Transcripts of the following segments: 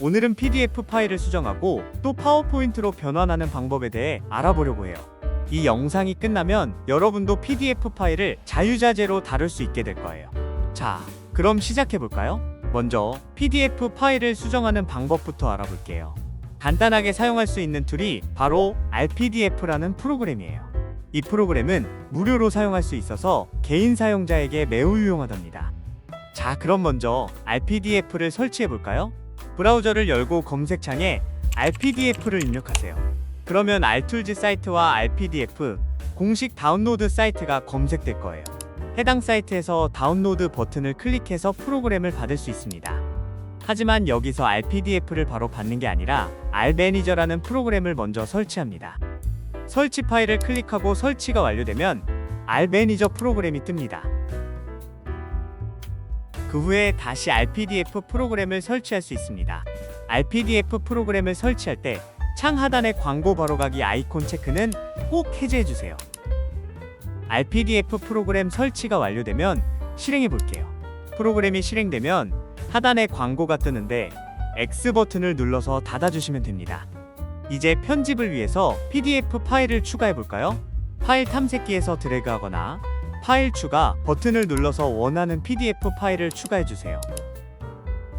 오늘은 PDF 파일을 수정하고 또 파워포인트로 변환하는 방법에 대해 알아보려고 해요. 이 영상이 끝나면 여러분도 PDF 파일을 자유자재로 다룰 수 있게 될 거예요. 자, 그럼 시작해 볼까요? 먼저 PDF 파일을 수정하는 방법부터 알아볼게요. 간단하게 사용할 수 있는 툴이 바로 RPDF라는 프로그램이에요. 이 프로그램은 무료로 사용할 수 있어서 개인 사용자에게 매우 유용하답니다. 자, 그럼 먼저 RPDF를 설치해 볼까요? 브라우저를 열고 검색창에 RPDF를 입력하세요. 그러면 알툴즈 사이트와 RPDF 공식 다운로드 사이트가 검색될 거예요. 해당 사이트에서 다운로드 버튼을 클릭해서 프로그램을 받을 수 있습니다. 하지만 여기서 RPDF를 바로 받는 게 아니라 RManager라는 프로그램을 먼저 설치합니다. 설치 파일을 클릭하고 설치가 완료되면 RManager 프로그램이 뜹니다. 그 후에 다시 RPDF 프로그램을 설치할 수 있습니다. RPDF 프로그램을 설치할 때 창 하단의 광고 바로가기 아이콘 체크는 꼭 해제해 주세요. RPDF 프로그램 설치가 완료되면 실행해 볼게요. 프로그램이 실행되면 하단에 광고가 뜨는데 X 버튼을 눌러서 닫아주시면 됩니다. 이제 편집을 위해서 PDF 파일을 추가해 볼까요? 파일 탐색기에서 드래그하거나 파일 추가 버튼을 눌러서 원하는 PDF 파일을 추가해 주세요.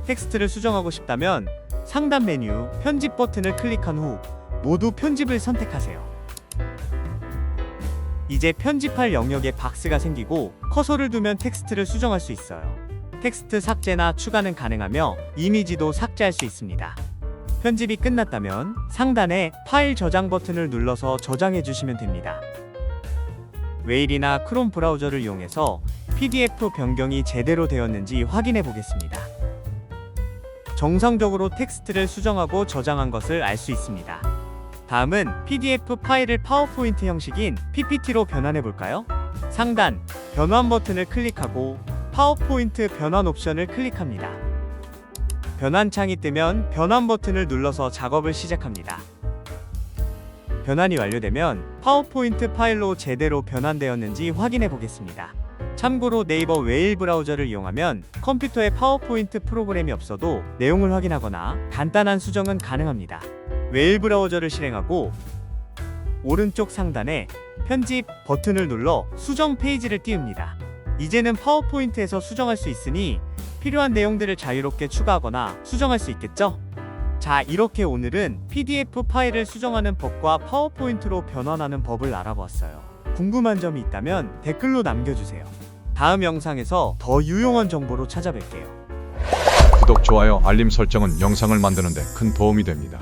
텍스트를 수정하고 싶다면 상단 메뉴 편집 버튼을 클릭한 후 모두 편집을 선택하세요. 이제 편집할 영역에 박스가 생기고 커서를 두면 텍스트를 수정할 수 있어요. 텍스트 삭제나 추가는 가능하며 이미지도 삭제할 수 있습니다. 편집이 끝났다면 상단에 파일 저장 버튼을 눌러서 저장해 주시면 됩니다. 웨일이나 크롬 브라우저를 이용해서 PDF 변경이 제대로 되었는지 확인해 보겠습니다. 정상적으로 텍스트를 수정하고 저장한 것을 알 수 있습니다. 다음은 PDF 파일을 파워포인트 형식인 PPT로 변환해 볼까요? 상단 변환 버튼을 클릭하고 파워포인트 변환 옵션을 클릭합니다. 변환 창이 뜨면 변환 버튼을 눌러서 작업을 시작합니다. 변환이 완료되면 파워포인트 파일로 제대로 변환되었는지 확인해 보겠습니다. 참고로 네이버 웨일 브라우저를 이용하면 컴퓨터에 파워포인트 프로그램이 없어도 내용을 확인하거나 간단한 수정은 가능합니다. 웨일 브라우저를 실행하고 오른쪽 상단에 편집 버튼을 눌러 수정 페이지를 띄웁니다. 이제는 파워포인트에서 수정할 수 있으니 필요한 내용들을 자유롭게 추가하거나 수정할 수 있겠죠? 자, 이렇게 오늘은 PDF 파일을 수정하는 법과 파워포인트로 변환하는 법을 알아보았어요. 궁금한 점이 있다면 댓글로 남겨주세요. 다음 영상에서 더 유용한 정보로 찾아뵐게요. 구독, 좋아요, 알림 설정은 영상을 만드는데 큰 도움이 됩니다.